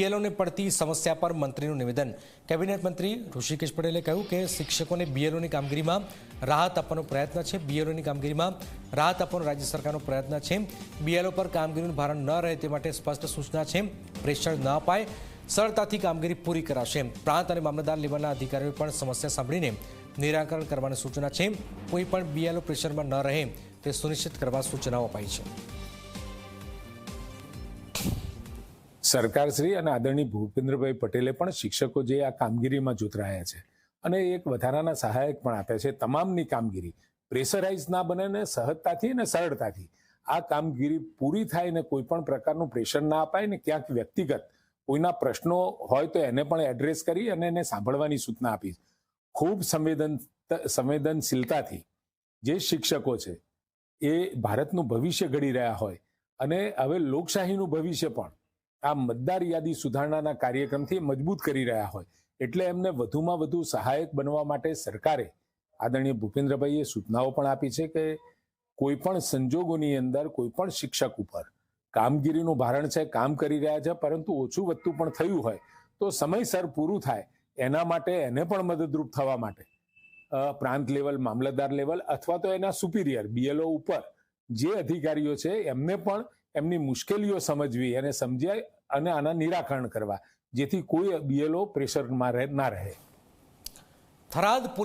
બીએલઓને પડતી સમસ્યા પર મંત્રીનું નિવેદન. કેબિનેટ મંત્રી ઋષિકેશ પટેલે કહ્યું કે શિક્ષકોને બીએલઓની કામગીરીમાં રાહત આપવાનો પ્રયત્ન છે. બીએલઓની કામગીરીમાં રાહત આપવાનો રાજ્ય સરકારનો પ્રયત્ન છે. બીએલઓ પર કામગીરીનું ભારણ ન રહે તે માટે સ્પષ્ટ સૂચના છે. પ્રેશર ન અપાય, સરળતાથી કામગીરી પૂરી કરાશે. પ્રાંત અને મામલતદાર લેવલના અધિકારીઓએ પણ સમસ્યા સાંભળીને નિરાકરણ કરવાની સૂચના છે. કોઈ પણ બીએલઓ પ્રેશરમાં ન રહે તે સુનિશ્ચિત કરવા સૂચનાઓ અપાઈ છે. સરકારશ્રી અને આદરણીય ભૂપેન્દ્રભાઈ પટેલે પણ શિક્ષકો જે આ કામગીરીમાં જોતરાયા છે અને એક વધારાના સહાયક પણ આપ્યા છે તમામની કામગીરી. પ્રેશરાઇઝ ના બને ને સહજતાથી અને સરળતાથી. આ કામગીરી પૂરી થાય ને કોઈ પણ પ્રકારનું પ્રેશર ના અપાય ને ક્યાંક વ્યક્તિગત કોઈના પ્રશ્નો હોય તો એને પણ એડ્રેસ કરી અને એને સાંભળવાની સૂચના આપી. ખૂબ સંવેદન, સંવેદનશીલતાથી જે શિક્ષકો છે એ ભારતનું ભવિષ્ય ઘડી રહ્યા હોય અને હવે લોકશાહીનું ભવિષ્ય પણ આ મતદાર યાદી સુધારણાના કાર્યક્રમથી મજબૂત કરી રહ્યા હોય એટલે એમને વધુમાં વધુ સહાયક બનવા માટે સરકારે આદરણીય ભૂપેન્દ્રભાઈએ સૂચનાઓ પણ આપી છે કે કોઈ પણ સંજોગોની અંદર કોઈ પણ શિક્ષક ઉપર કામગીરીનું ભારણ છે, કામ કરી રહ્યા છે, પરંતુ ઓછું વધતું પણ થયું હોય તો સમયસર પૂરું થાય એના માટે એને પણ મદદરૂપ થવા માટે પ્રાંત લેવલ, મામલતદાર લેવલ અથવા તો એના સુપિરિયર, બીએલઓ ઉપર જે અધિકારીઓ છે એમને પણ એમની મુશ્કેલીઓ સમજવી અને સમજ્યા અને આના નિરાકરણ કરવા, જેથી કોઈ બીએલઓ પ્રેશરમાં ના રહે. થરાદ પોલીસ